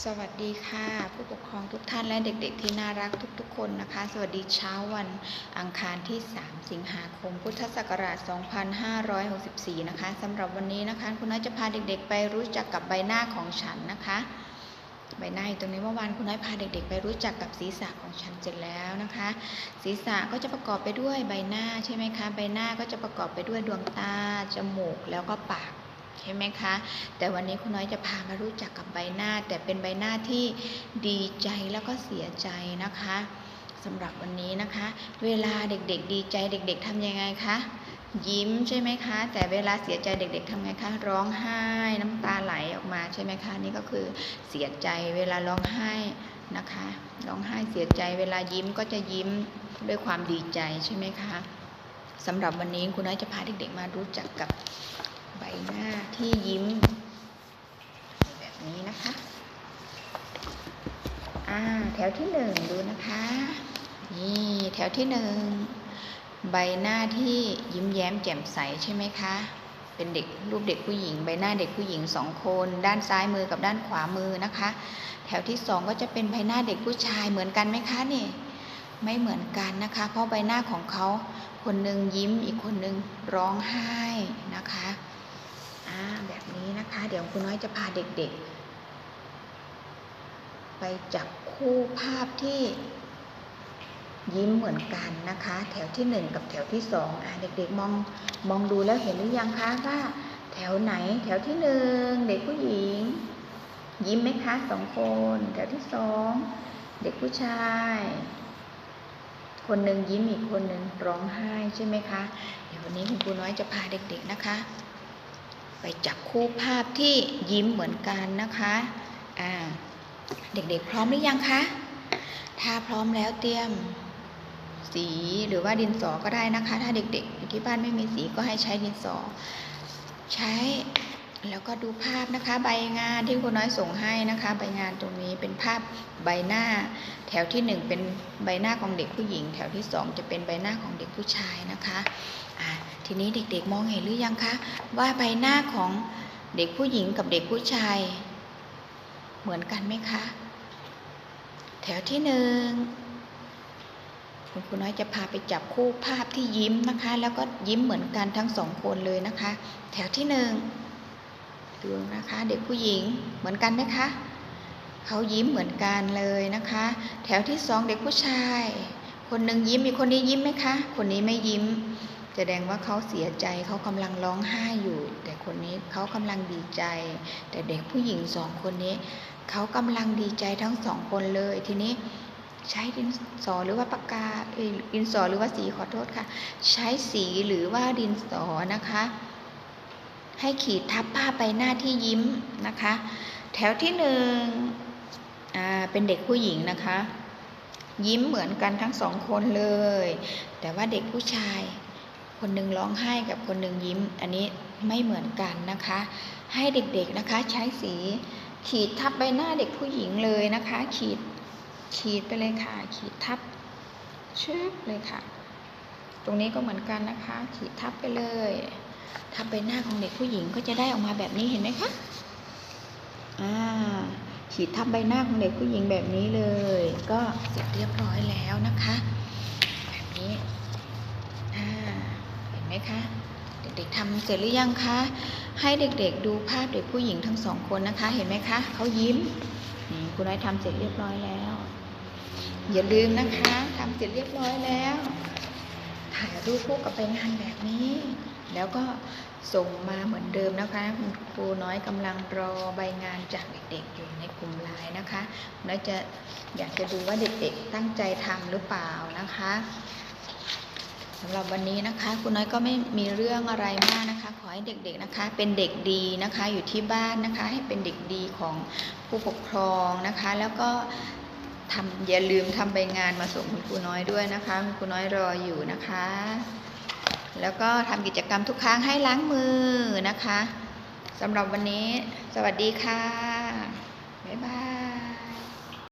สวัสดีค่ะ ผู้ปกครองทุกท่านและเด็กๆ ที่น่ารักทุกๆ คนนะคะ สวัสดีเช้าวันอังคารที่ 3 สิงหาคม พุทธศักราช 2564 นะคะสำหรับวันนี้นะคะ คุณน้อยจะพาเด็กๆ ไปรู้จักกับใบหน้าของฉันนะคะ ใบหน้าอยู่ตรงนี้เมื่อวานคุณน้อยพาเด็กๆ ไปรู้จักกับศีรษะของฉันเสร็จแล้วนะคะ ศีรษะก็จะประกอบไปด้วยใบหน้าใช่ไหมคะ ใบหน้าก็จะประกอบไปด้วยดวงตาจมูกแล้วก็ปาก ใช่ไหมคะ แต่วันนี้คุณน้อยจะพามารู้จักกับใบหน้า แต่เป็นใบหน้าที่ดีใจแล้วก็เสียใจนะคะสำหรับวันนี้นะคะ เวลาเด็กๆ ดีใจเด็ก ๆทำยังไงคะยิ้มใช่ไหมคะ แต่เวลาเสียใจเด็ก ๆทำไงคะ ร้องไห้น้ำตาไหลออกมาใช่ไหมคะ นี่ก็คือเสียใจเวลาร้องไห้นะคะ ร้องไห้เสียใจเวลายิ้มก็จะยิ้มด้วยความดีใจใช่ไหมคะสำหรับวันนี้คุณน้อยจะพาเด็กๆมารู้จักกับ ใบหน้าที่ยิ้ม แบบนี้นะคะ อ่า แถวที่หนึ่งดูนะคะ นี่แถวที่หนึ่งใบหน้าที่ยิ้มแย้มแจ่มใสใช่ไหมคะ เป็นเด็กรูปเด็กผู้หญิง ใบหน้าเด็กผู้หญิงสองคน ด้านซ้ายมือกับด้านขวามือนะคะ แถวที่สองก็จะเป็นใบหน้าเด็กผู้ชายเหมือนกันไหมคะนี่ไม่เหมือนกันนะคะ เพราะใบหน้าของเขาคนหนึ่งยิ้มอีกคนหนึ่งร้องไห้นะคะ อ่าแบบนี้นะคะ เดี๋ยวคุณน้อยจะพาเด็กๆ ไปจับคู่ภาพที่ยิ้มเหมือนกันนะคะ แถวที่หนึ่งกับแถวที่สองอ่าเด็กๆมองมองดูแล้วเห็นหรือยังคะว่าแถวไหนแถวที่หนึ่งเด็กผู้หญิง ยิ้มไหมคะสองคน แถวที่สองเด็กผู้ชาย คนหนึ่งยิ้มอีกคนหนึ่งร้องไห้ใช่ไหมคะ เดี๋ยววันนี้คุณครูน้อยจะพาเด็กๆนะคะ ไปจับคู่ภาพที่ยิ้มเหมือนกันนะคะอ่าเด็กๆพร้อมหรือยังคะ ถ้าพร้อมแล้วเตรียมสีหรือว่าดินสอก็ได้นะคะ ถ้าเด็กๆอยู่ที่บ้านไม่มีสีก็ให้ใช้ดินสอ ใช้แล้วก็ดูภาพนะคะ ใบงานที่คุณน้อยส่งให้นะคะ ใบงานตรงนี้เป็นภาพใบหน้า แถวที่หนึ่งเป็นใบหน้าของเด็กผู้หญิง แถวที่สองจะเป็นใบหน้าของเด็กผู้ชายนะคะ ทีนี้เด็กๆมองเห็นหรือยังคะ ว่าใบหน้าของเด็กผู้หญิงกับเด็กผู้ชาย เหมือนกันไหมคะ แถวที่หนึ่งคุณครูน้อยจะพาไปจับคู่ภาพที่ยิ้มนะคะ แล้วก็ยิ้มเหมือนกันทั้งสองคนเลยนะคะ แถวที่หนึ่งดูนะคะ เด็กผู้หญิงเหมือนกันไหมคะเขายิ้มเหมือนกันเลยนะคะ แถวที่สองเด็กผู้ชาย คนหนึ่งยิ้มอีกคนนี้ยิ้มไหมคะ คนนี้ไม่ยิ้ม แสดงว่าเขาเสียใจเขากำลังร้องไห้อยู่ แต่คนนี้เขากำลังดีใจ แต่เด็กผู้หญิงสองคนนี้เขากำลังดีใจทั้งสองคนเลย ทีนี้ใช้ดินสอหรือว่าปากกาดินสอหรือว่าสีขอโทษค่ะ ใช้สีหรือว่าดินสอนะคะ ให้ขีดทับภาพใบหน้าที่ยิ้มนะคะ แถวที่หนึ่งเป็นเด็กผู้หญิงนะคะ ยิ้มเหมือนกันทั้งสองคนเลย แต่ว่าเด็กผู้ชาย คนหนึ่งร้องไห้กับคนหนึ่งยิ้ม อันนี้ไม่เหมือนกันนะคะ ให้เด็กๆนะคะใช้สีขีดทับใบหน้าเด็กผู้หญิงเลยนะคะ ขีดขีดไปเลยค่ะ ขีดทับชึบเลยค่ะ ตรงนี้ก็เหมือนกันนะคะ ขีดทับไปเลยทับใบหน้าของเด็กผู้หญิงก็จะได้ออกมาแบบนี้เห็นไหมคะอ่าขีดทับใบหน้าของเด็กผู้หญิงแบบนี้เลย ก็เสร็จเรียบร้อยแล้วนะคะ แบบนี้อ่าเห็น ไหมคะ เด็กๆทำเสร็จหรือยังคะ ให้เด็กๆดูภาพเด็กผู้หญิงทั้งสองคนนะคะ เห็นไหมคะเขายิ้มนี่คุณน้อยทำเสร็จเรียบร้อยแล้ว อย่าลืมนะคะทำเสร็จเรียบร้อยแล้ว ถ่ายรูปคู่กับใบงานแบบนี้ แล้วก็ส่งมาเหมือนเดิมนะคะคุณครูน้อยกำลังรอใบงานจากเด็กๆอยู่ในกลุ่มไลน์นะคะน้อยจะอยากจะดูว่าเด็กๆตั้งใจทำหรือเปล่านะคะ สำหรับวันนี้นะคะคุณน้อยก็ไม่มีเรื่องอะไรมากนะคะ ขอให้เด็กๆนะคะ เป็นเด็กดีนะคะอยู่ที่บ้านนะคะ ให้เป็นเด็กดีของผู้ปกครองนะคะ แล้วก็ทำอย่าลืมทำใบงานมาส่งคุณครูน้อยด้วยนะคะคุณครูน้อยรออยู่นะคะ แล้วก็ทำกิจกรรมทุกครั้งให้ล้างมือนะคะสำหรับวันนี้ สวัสดีค่ะ